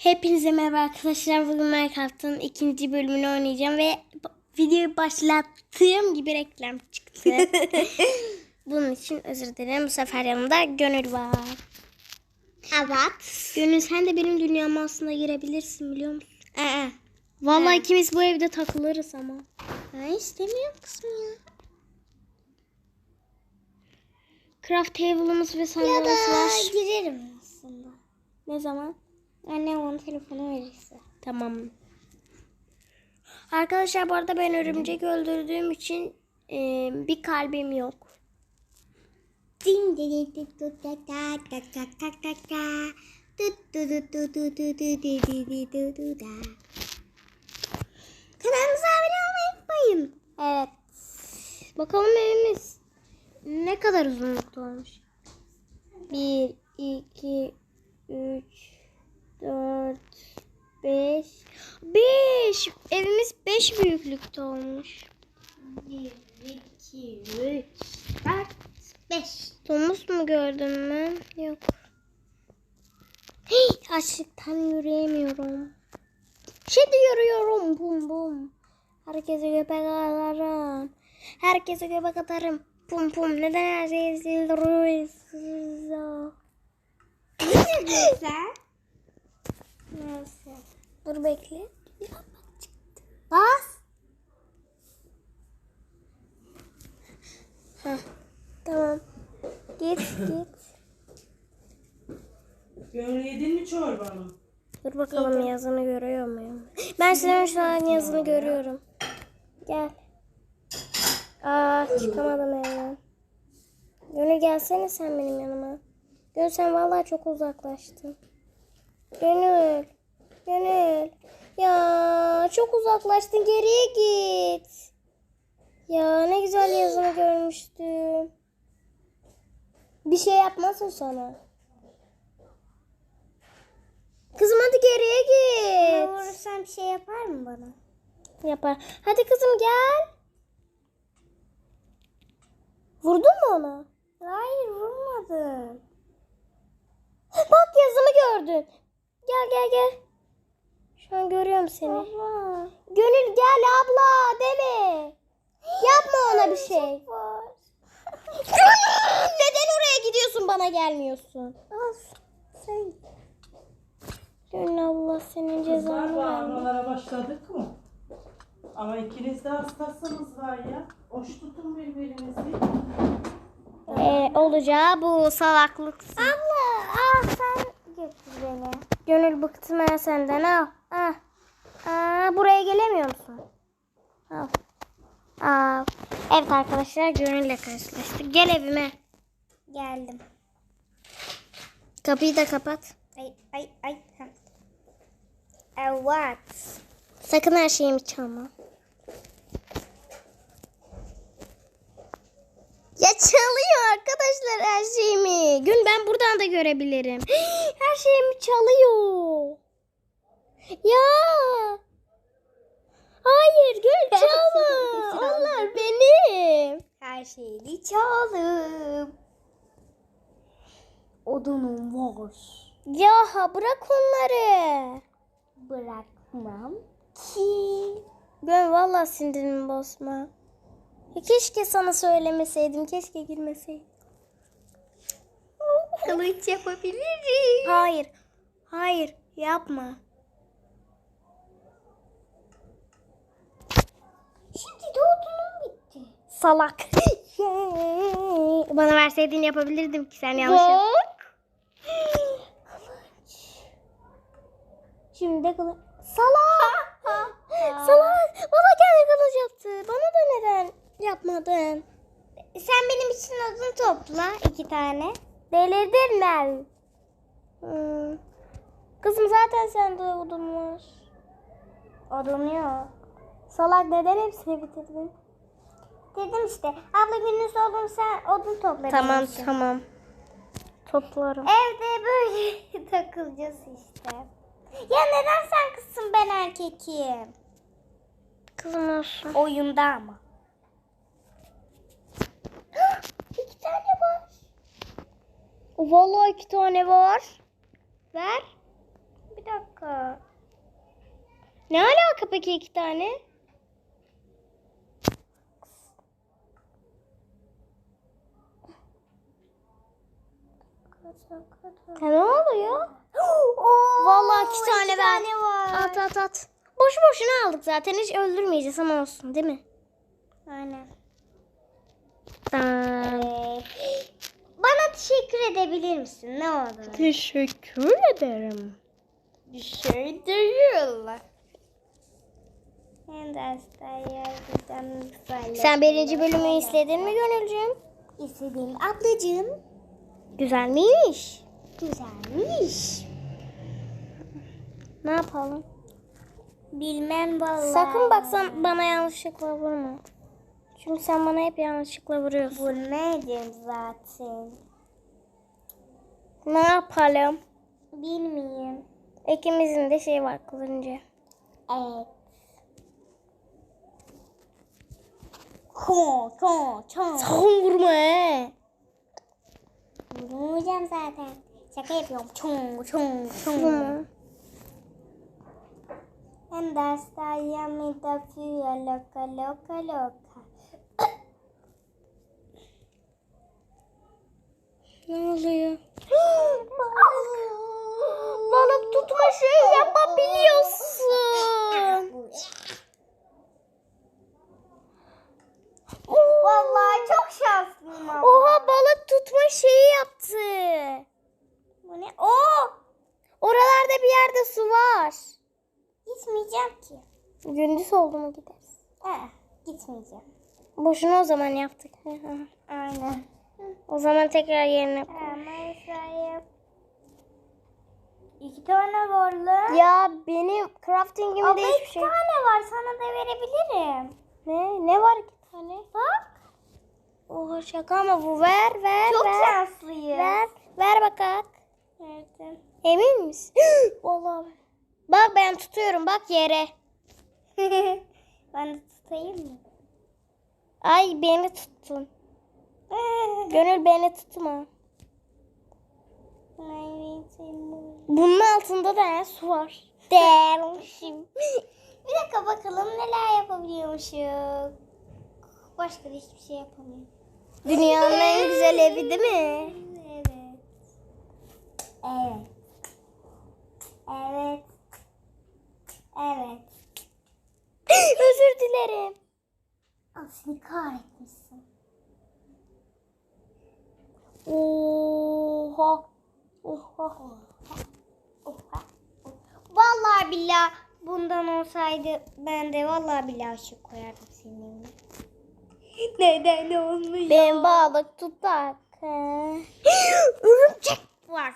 Hepinize merhaba arkadaşlar. Bugün Minecraft'ın ikinci bölümünü oynayacağım ve videoyu başlattığım gibi reklam çıktı. Bunun için özür dilerim. Bu sefer yanımda Gönül var. Evet. Gönül sen de benim dünyama aslında girebilirsin biliyor musun? Ee, Vallahi ikimiz bu evde takılırız ama. Ben istemiyorum kızım ya. Craft table'ımız ve Ya sandalımız da var. girerim aslında. Ne zaman? Anne onun telefonu verirse. Tamam. Arkadaşlar bu arada ben örümcek öldürdüğüm için e, bir kalbim yok. Kanalımıza abone olmayı unutmayın. Evet. Bakalım evimiz ne kadar uzunlukta olmuş. 1, 2, 3, 4, 5. 5. Evimiz 5 büyüklükte olmuş. 1, 2, 3, 4, 5. Domuz mu gördüm ben? Yok. Hey, açlıktan yürüyemiyorum. Şimdi yürüyorum. Bum bum. Herkese göbek atarım. Herkese göbek atarım. Pum pum. Neden her şey sildiriyoruz? Ne güzel. Neyse. Dur bekle. Bas. Heh. Tamam. Git git. Gönül yedin mi çorbanı? Dur bakalım yazını görüyor muyum? Ben senin şu an yazını görüyorum. Gel. Aa çıkamadım evden. Gönül gelsene sen benim yanıma. Gönül sen vallahi çok uzaklaştın. Gönül. Gönül. Ya çok uzaklaştın geriye git. Ya ne güzel yazını görmüştüm. Bir şey yapmasın sana. Kızım hadi geriye git. Ben vurursam bir şey yapar mı bana? Yapar. Hadi kızım gel. Vurdun mu ona? Hayır vurmadım. Bak yazımı gördün. Gel gel gel. Şu an görüyorum seni. Baba. Gönül gel abla deme. Yapma ona bir şey. Gönül neden oraya gidiyorsun bana gelmiyorsun? Sen. Gönül Allah senin cezanı versin. bağırmalara başladık mı? Ama ikiniz de hastasınız var ya. Hoş tutun birbirinizi. Ee, olacağı bu salaklık. Abla al sen götür bıktım ben senden al. Ah. Aa, buraya gelemiyor musun? Al. Al. Evet arkadaşlar Gönül'le karşılaştık. Gel evime. Geldim. Kapıyı da kapat. Ay ay ay. Evet. Sakın her şeyimi çalma. Ya çalıyor arkadaşlar her şeyimi. Gün ben buradan da görebilirim. Her şeyimi çalıyor. Ya. Hayır Gül çalma. Onlar benim. Her şeyi çaldım. Odunum var. Ya bırak onları. Bırakmam ki. Ben vallahi sindirimi bozma. Ya keşke sana söylemeseydim. Keşke girmeseydim. Kılıç yapabilirim. Hayır. Hayır. Yapma. Şimdi de odunum bitti. Salak. Bana verseydin yapabilirdim ki sen yanlış yap- Bak. Şimdi de kılıç. Salak. Salak. Bana kendi kılıç yaptı. Bana da neden yapmadın? Sen benim için odun topla iki tane. Delirdin mi? Hmm. Kızım zaten sende odun var. Odun yok. Salak neden hepsini bitirdin? Dedim işte abla gündüz odun sen odun topla. Tamam için. tamam. Toplarım. Evde böyle takılacağız işte. Ya neden sen kızsın ben erkekim? Kızım olsun. Oyunda ama. İki tane var. Vallahi iki tane var. Ver. Bir dakika. Ne alaka peki iki tane? Ha, ne oluyor? Vallahi iki tane ver. var. At at at. Boş boşuna aldık zaten hiç öldürmeyeceğiz ama olsun değil mi? Aynen. Tamam. Teşekkür edebilir misin? Ne olur? Teşekkür ederim. Bir şey değil. Ben de hasta yardım Sen birinci bölümü izledin mi Gönülcüğüm? İstediğim ablacığım. Güzel miymiş? Güzelmiş. Ne yapalım? Bilmem vallahi. Sakın baksan bana yanlışlıkla vurma. Çünkü sen bana hep yanlışlıkla vuruyorsun. Vurmayacağım zaten. Ne yapalım? Bilmiyorum. İkimizin de şey var kılınca. Evet. Ko, ko, ko. Sakın vurma he. Vurmayacağım zaten. Şaka yapıyorum. Çong, çong, çong. Vurma. En hastayım da füya loka loka loka. Ne oluyor? Balık tutma şey yapabiliyorsun. Vallahi çok şanslıyım ama. Oha balık tutma şeyi yaptı. Bu ne? Oo! Oralarda bir yerde su var. Gitmeyeceğim ki. Gündüz oldu mu gideriz. Eh, gitmeyeceğim. Boşuna o zaman yaptık. Aynen. O zaman tekrar yerine koy. Sahip. İki tane var lan. Ya benim craftingimde Ama hiçbir iki şey. tane var. Sana da verebilirim. Ne? Ne var iki tane? Bak. Oha şaka ama bu ver ver Çok ver. şanslıyım. Ver. Ver bakalım. Verdim. Emin misin? Vallahi. Bak ben tutuyorum bak yere. ben de tutayım mı? Ay beni tuttun. Gönül beni tutma. Bunun altında da su var. Dermişim. Bir dakika bakalım neler yapabiliyormuşum. Başka da hiçbir şey yapamıyorum. Dünyanın en güzel evi değil mi? Evet. Evet. Evet. Evet. Özür dilerim. Seni kahretmişsin. Oha. Oha. Oha. Vallahi billah bundan olsaydı ben de vallahi billah ışık koyardım senin evine. Neden olmuyor? Ben balık tutak. Örümcek var.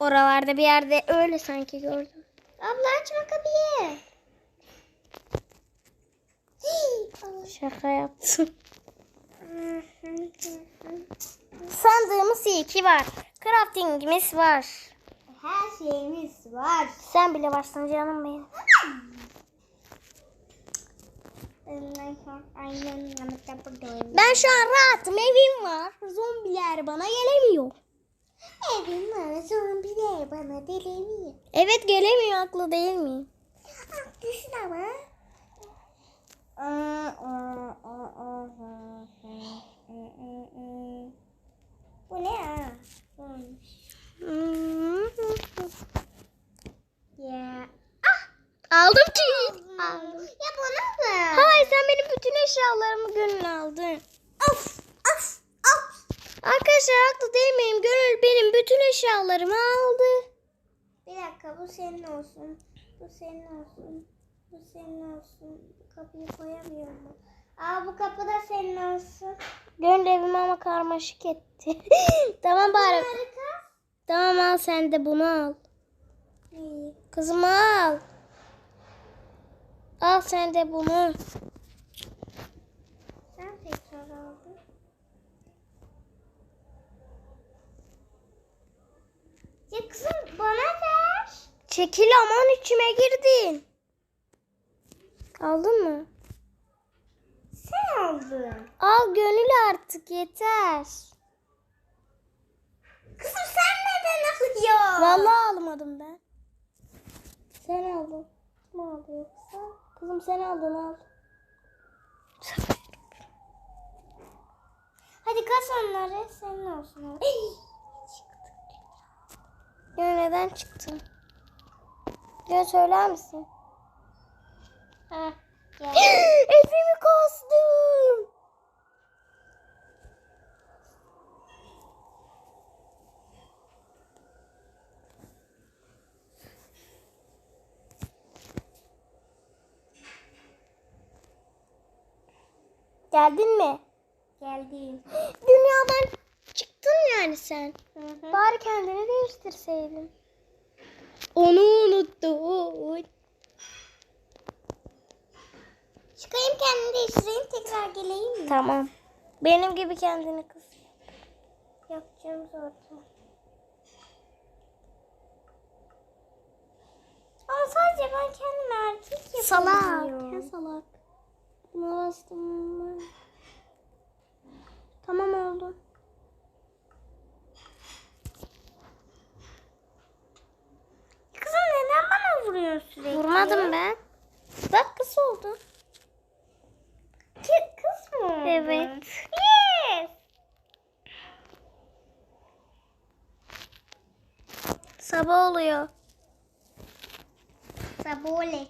Oralarda bir yerde öyle sanki gördüm. Abla açma kapıyı. Şaka yaptım. Sandığımız iyi ki var. Craftingimiz var. Her şeyimiz var. Sen bile varsın canım benim. Ben şu an rahatım. Evim var. Zombiler bana gelemiyor. Evim var zombiler bana delemiyor. Evet gelemiyor. Haklı değil miyim? Düşün ama. Bu ne? Buymuş. Ya. Aldım ki. Aldım. Ya bana da. Hayır sen benim bütün eşyalarımı gönül aldın. Of of of. Arkadaşlar haklı değil miyim? Gönül benim bütün eşyalarımı aldı. Bir dakika bu senin olsun. Bu senin olsun. Bu senin olsun. Kapıyı koyamıyorum. Aa bu kapı da senin olsun. Gönül evimi ama karmaşık etti. tamam bari. Harika. Tamam al sen de bunu al. İyi. Kızım al. Al sen de bunu. Sen tekrar aldın. Ya kızım bana ver. Çekil aman içime girdin. Aldın mı? Sen aldın. Al gönül artık yeter. Kızım sen neden alıyorsun? Vallahi almadım ben. Sen aldın. Kim aldı? yoksa? Kızım sen aldın al. Hadi kas onları senin olsun. Ya neden çıktın? Ya söyler misin? Evimi kastım. Geldin mi? Geldim. Dünyadan çıktın yani sen. Hı hı. Bari kendini değiştirseydin. Onu unuttun. Çıkayım kendimi değiştireyim tekrar geleyim mi? Tamam. Benim gibi kendini kız. Yapacağım zaten. Ama sadece ben kendimi erkek Salak. yapabiliyorum. Ya salak. Buna bastım ben. Tamam oldu. Kızım neden bana vuruyorsun sürekli? Vurmadım ben. Bak kız oldu. Ki, kız mı oldun? Evet. Yes. Sabah oluyor. Sabolet.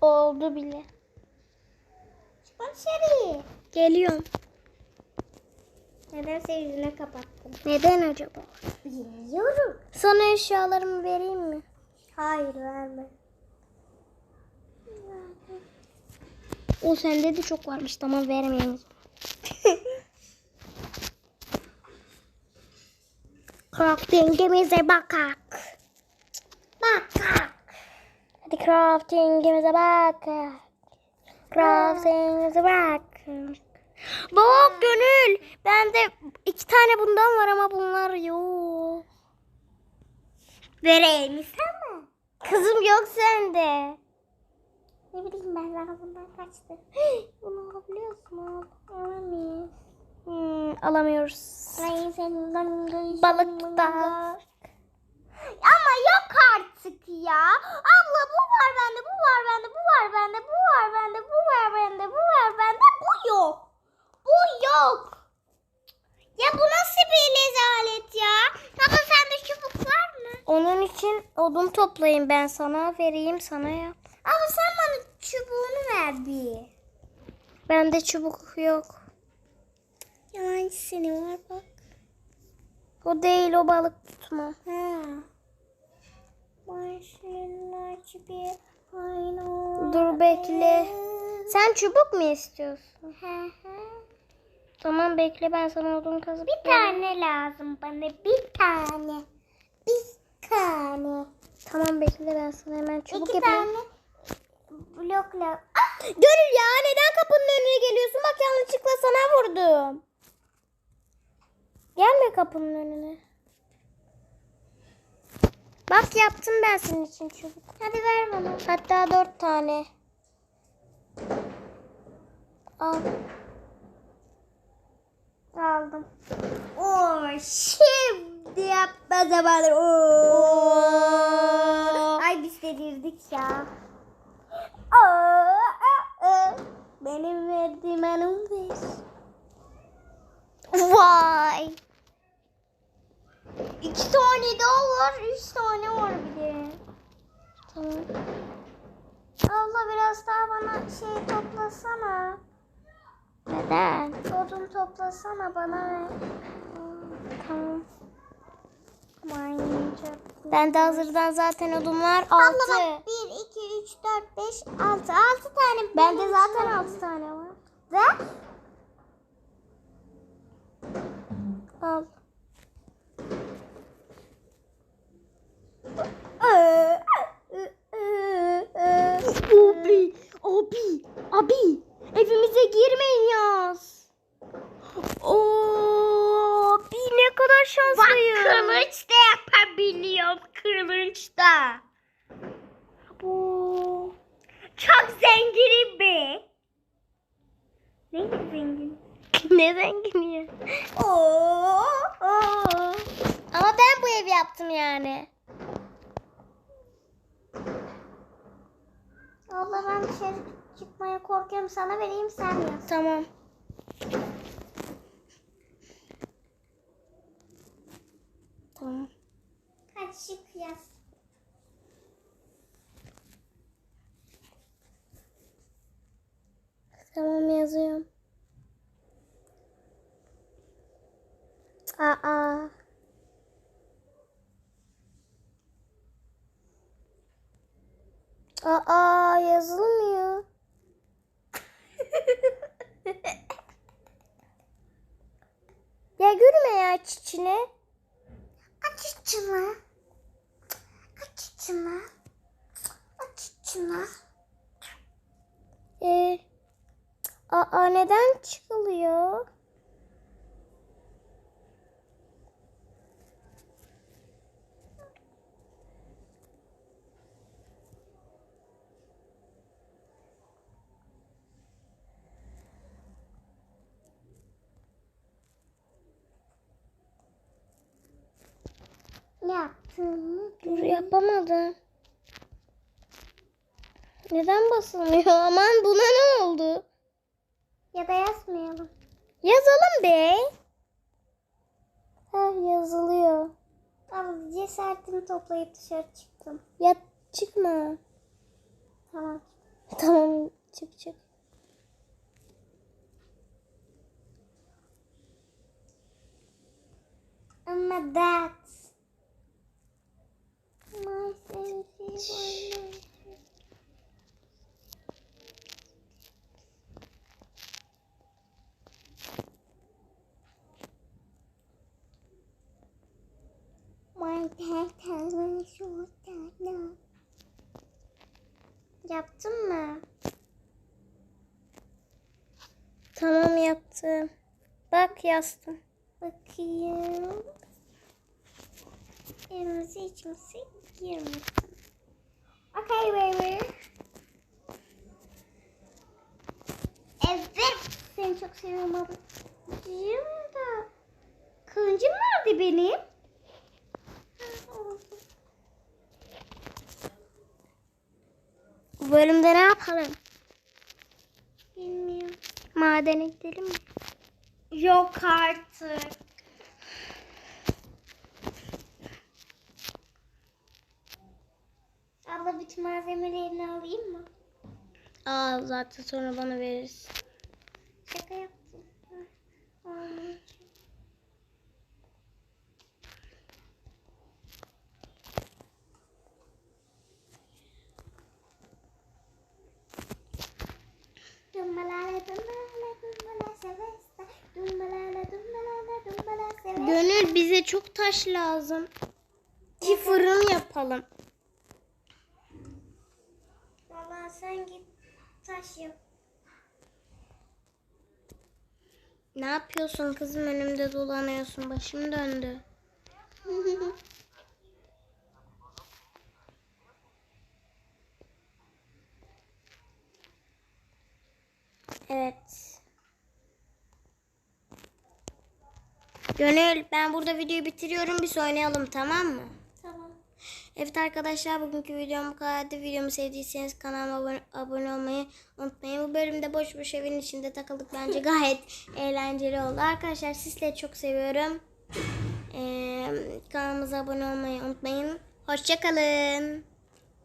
Oldu bile. Çıkma dışarı. Geliyorum. Nedense yüzüne kapattım. Neden acaba? Bilmiyorum. Sana eşyalarımı vereyim mi? Hayır verme. O sende de çok varmış. Tamam vermeyeyim. Craftingimize bakak. Bak. Hadi craftingimize bakak. Craftingimize bakak. Bak Gönül. Bende iki tane bundan var ama bunlar yok. Vereyim ister mi? Kızım yok sende. Ne bileyim ben bundan kaçtı. Bunu alabiliyorsun al. Alamayız. Hmm, alamıyoruz. Balıkta. Ama yok artık ya. Abla bu var bende, bu var bende, bu var bende, bu var bende, bu var bende, bu var bende, bu yok. Bu yok. Ya bu nasıl bir rezalet ya? Abla sende çubuk var mı? Onun için odun toplayayım ben sana vereyim sana yap. Abla sen bana çubuğunu ver bir. Bende çubuk yok. Yalancı seni var bak. O değil o balık tutma. Ha. Başlaç bir aynı. Dur bekle. Sen çubuk mu istiyorsun? Hı hı. Tamam bekle ben sana odun kazıp Bir tane lazım bana. Bir tane. Bir tane. Tamam bekle ben sana hemen çubuk İki yapayım. tane blokla. Ah! Gönül ya neden kapının önüne geliyorsun? Bak yanlışlıkla sana vurdum. Gelme kapının önüne. Bak yaptım ben senin için çubuk. Hadi ver bana. Hatta dört tane. Al. Aldım. Oo, şimdi yapma zamanı. Oo. Ay biz delirdik ya. Aa, aa, aa. Benim verdiğim anım ver. Vay. İki tane daha var. Üç tane var bir de. Tamam. Abla biraz daha bana şey toplasana. Neden? Odun toplasana bana. Tamam. Ben de hazırdan zaten odunlar Abla altı. bak 1, 2, 3, 4, 5, 6. 6 tane. Bende zaten için altı tane var. Ver. Al. Abi, abi, abi. Evimize girmeyin yaz. Oo, abi ne kadar şanslıyım. kılıç da yapabiliyorum. Kılıç da. Oo. Çok zenginim be. Ne zengin? ne zengin ya. Oo, oo. Ama ben bu evi yaptım yani. Abla ben dışarı çıkmaya korkuyorum. Sana vereyim sen yaz. Tamam. Tamam. Hadi şık yaz. Tamam yazıyorum. Aa. Aa yazılmıyor. ya gülme ya çiçine. Aç içini. Aç içini. Aç içini. Ee, aa neden çıkılıyor? Yaptın? Dur yapamadım. Neden basılmıyor? Aman buna ne oldu? Ya da yazmayalım. Yazalım be. Heh yazılıyor. Abla cesaretimi toplayıp dışarı çıktım. Ya çıkma. Tamam. Tamam çık çık. Ama that's Yaptım. Bak yazdım. Bakayım. Elimizi içimizi girmesin. Okay baby. Evet. Seni çok seviyorum abla. Diyeyim da. Kılıncım nerede benim? Bu bölümde ne yapalım? Bilmiyorum. Madene gidelim mi? Yok artık. Abla bütün malzemelerini alayım mı? Aa zaten sonra bana verirsin. Şaka yaptım. Olmuyor. Dumbala dumbalala dumbala sevesta Gönül bize çok taş lazım. Bir fırın yapalım. Valla sen git taş yap. Ne yapıyorsun kızım önümde dolanıyorsun başım döndü. Evet. Gönül ben burada videoyu bitiriyorum biz oynayalım tamam mı? tamam. Evet arkadaşlar bugünkü videom bu kadardı. Videomu sevdiyseniz kanalıma abone, abone olmayı unutmayın. Bu bölümde boş boş evin içinde takıldık. Bence gayet eğlenceli oldu. Arkadaşlar sizleri çok seviyorum. Ee, kanalımıza abone olmayı unutmayın. Hoşçakalın.